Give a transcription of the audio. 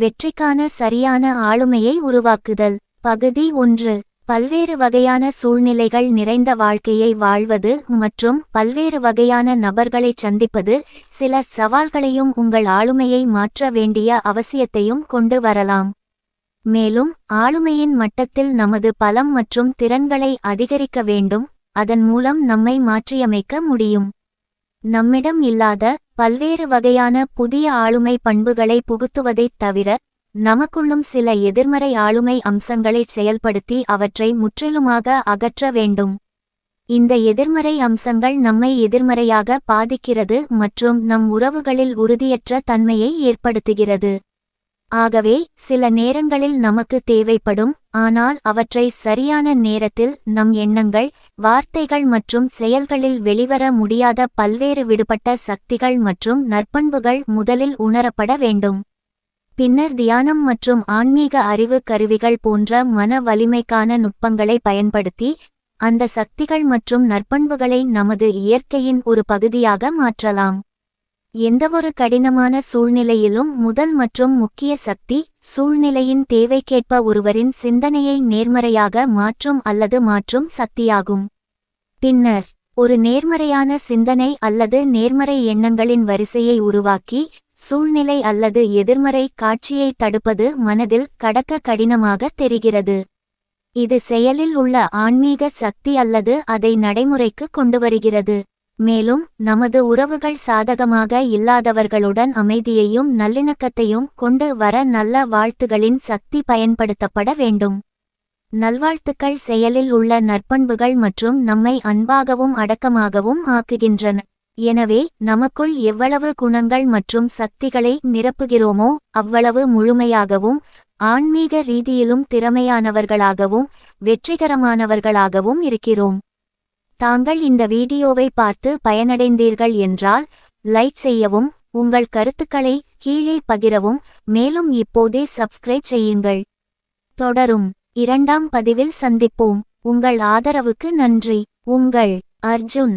வெற்றிக்கான சரியான ஆளுமையை உருவாக்குதல். பகுதி ஒன்று. பல்வேறு வகையான சூழ்நிலைகள் நிறைந்த வாழ்க்கையை வாழ்வது மற்றும் பல்வேறு வகையான நபர்களை சந்திப்பது சில சவால்களையும் உங்கள் ஆளுமையை மாற்ற வேண்டிய அவசியத்தையும் கொண்டு வரலாம். மேலும் ஆளுமையின் மட்டத்தில் நமது பலம் மற்றும் திறன்களை அதிகரிக்க வேண்டும். அதன் மூலம் நம்மை மாற்றியமைக்க முடியும். நம்மிடம் இல்லாத பல்வேறு வகையான புதிய ஆளுமை பண்புகளை புகுத்துவதைத் தவிர நமக்குள்ளும் சில எதிர்மறை ஆளுமை அம்சங்களைச் செயல்படுத்தி அவற்றை முற்றிலுமாக அகற்ற வேண்டும். இந்த எதிர்மறை அம்சங்கள் நம்மை எதிர்மறையாக பாதிக்கிறது மற்றும் நம் உறவுகளில் உறுதியற்ற தன்மையை ஏற்படுத்துகிறது. ஆகவே சில நேரங்களில் நமக்கு தேவைப்படும் ஆனால் அவற்றை சரியான நேரத்தில் நம் எண்ணங்கள் வார்த்தைகள் மற்றும் செயல்களில் வெளிவர முடியாத பல்வேறு விடுபட்ட சக்திகள் மற்றும் நற்பண்புகள் முதலில் உணரப்பட வேண்டும். பின்னர் தியானம் மற்றும் ஆன்மீக அறிவு கருவிகள் போன்ற மன வலிமைக்கான நுட்பங்களை பயன்படுத்தி அந்த சக்திகள் மற்றும் நற்பண்புகளை நமது இயற்கையின் ஒரு பகுதியாக மாற்றலாம். எந்தவொரு கடினமான சூழ்நிலையிலும் முதல் மற்றும் முக்கிய சக்தி சூழ்நிலையின் தேவைக்கேற்ப ஒருவரின் சிந்தனையை நேர்மறையாக மாற்றும் அல்லது மாற்றும் சக்தியாகும். பின்னர் ஒரு நேர்மறையான சிந்தனை அல்லது நேர்மறை எண்ணங்களின் வரிசையை உருவாக்கி சூழ்நிலை அல்லது எதிர்மறை காட்சியை தடுப்பது மனதில் கடக்க கடினமாக தெரிகிறது. இது செயலில் உள்ள ஆன்மீக சக்தி அல்லது அதை நடைமுறைக்கு கொண்டு வருகிறது மேலும் நமது உறவுகள் சாதகமாக இல்லாதவர்களுடன் அமைதியையும் நல்லிணக்கத்தையும் கொண்டு வர நல்ல வாழ்த்துகளின் சக்தி பயன்படுத்தப்பட வேண்டும். நல்வாழ்த்துக்கள் செயலில் உள்ள நற்பண்புகள் மற்றும் நம்மை அன்பாகவும் அடக்கமாகவும் ஆக்குகின்றன. எனவே நமக்குள் எவ்வளவு குணங்கள் மற்றும் சக்திகளை நிரப்புகிறோமோ அவ்வளவு முழுமையாகவும் ஆன்மீக ரீதியிலும் திறமையானவர்களாகவும் வெற்றிகரமானவர்களாகவும் இருக்கிறோம். தாங்கள் இந்த வீடியோவை பார்த்து பயனடைந்தீர்கள் என்றால் லைக் செய்யவும் உங்கள் கருத்துக்களை கீழே பகிரவும் மேலும் இப்போதே சப்ஸ்கிரைப் செய்யுங்கள். தொடரும். இரண்டாம் பதிவில் சந்திப்போம். உங்கள் ஆதரவுக்கு நன்றி. உங்கள் அர்ஜுன்.